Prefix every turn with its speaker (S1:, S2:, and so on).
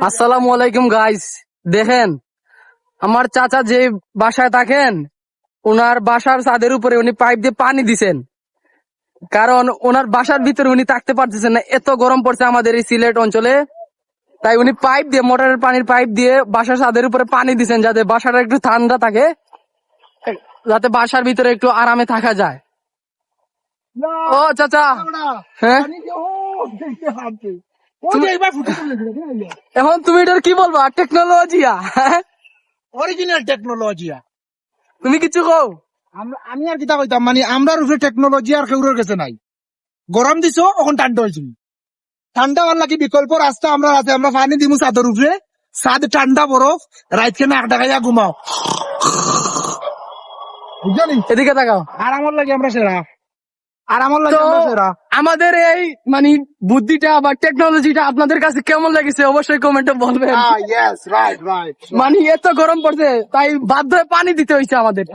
S1: আসসালামু আলাইকুম গাইস দেখেন আমার চাচা যে বাসায় থাকেন ওনার বাসার ছাদের উপরে উনি পাইপ দিয়ে পানি দিছেন। কারণ ওনার বাসার ভিতরে উনি থাকতে পারতেছেন না এত গরম পড়ছে আমাদের এই সিলেট অঞ্চলে। তাই উনি পাইপ দিয়ে মোটরের পানির পাইপ দিয়ে বাসার ছাদের উপরে পানি দিছেন যাতে বাসাটা একটু ঠান্ডা থাকে যাতে বাসার ভিতরে একটু আরামে থাকা যায়। ও চাচা। হ্যাঁ? এখন তুমি এটার কি বলবা? টেকনোলজিয়া
S2: অরিজিনাল টেকনোলজি
S1: তুমি কিছু কও?
S2: আমি আর কিতা কইতাম মানে আমরার উপরে টেকনোলজি আর কেউর কাছে নাই। গরম দিছো এখন ঠান্ডা হয়েছে ঠান্ডা হওয়ার লাগি বিকল্প রাস্তা আমরা আছে আমরা পানি দিমু ছাদের উপরে ছাদ ঠান্ডা বরফ রাত খেয়ে নাক ডাকাইয়া ঘুমাও। বুঝলি
S1: এদিকে তাকাও।
S2: আরামর লাগে আমরা সেরা। আরামর আমার
S1: আমাদের এই মানে বুদ্ধিটা বা টেকনোলজিটা আপনাদের কাছে কেমন লেগেছে? অবশ্যই কমেন্টে বলবেন।
S2: রাইট
S1: মানে এত গরম পড়ছে তাই বাধ্য হয়ে পানি দিতে হয়েছে আমাদের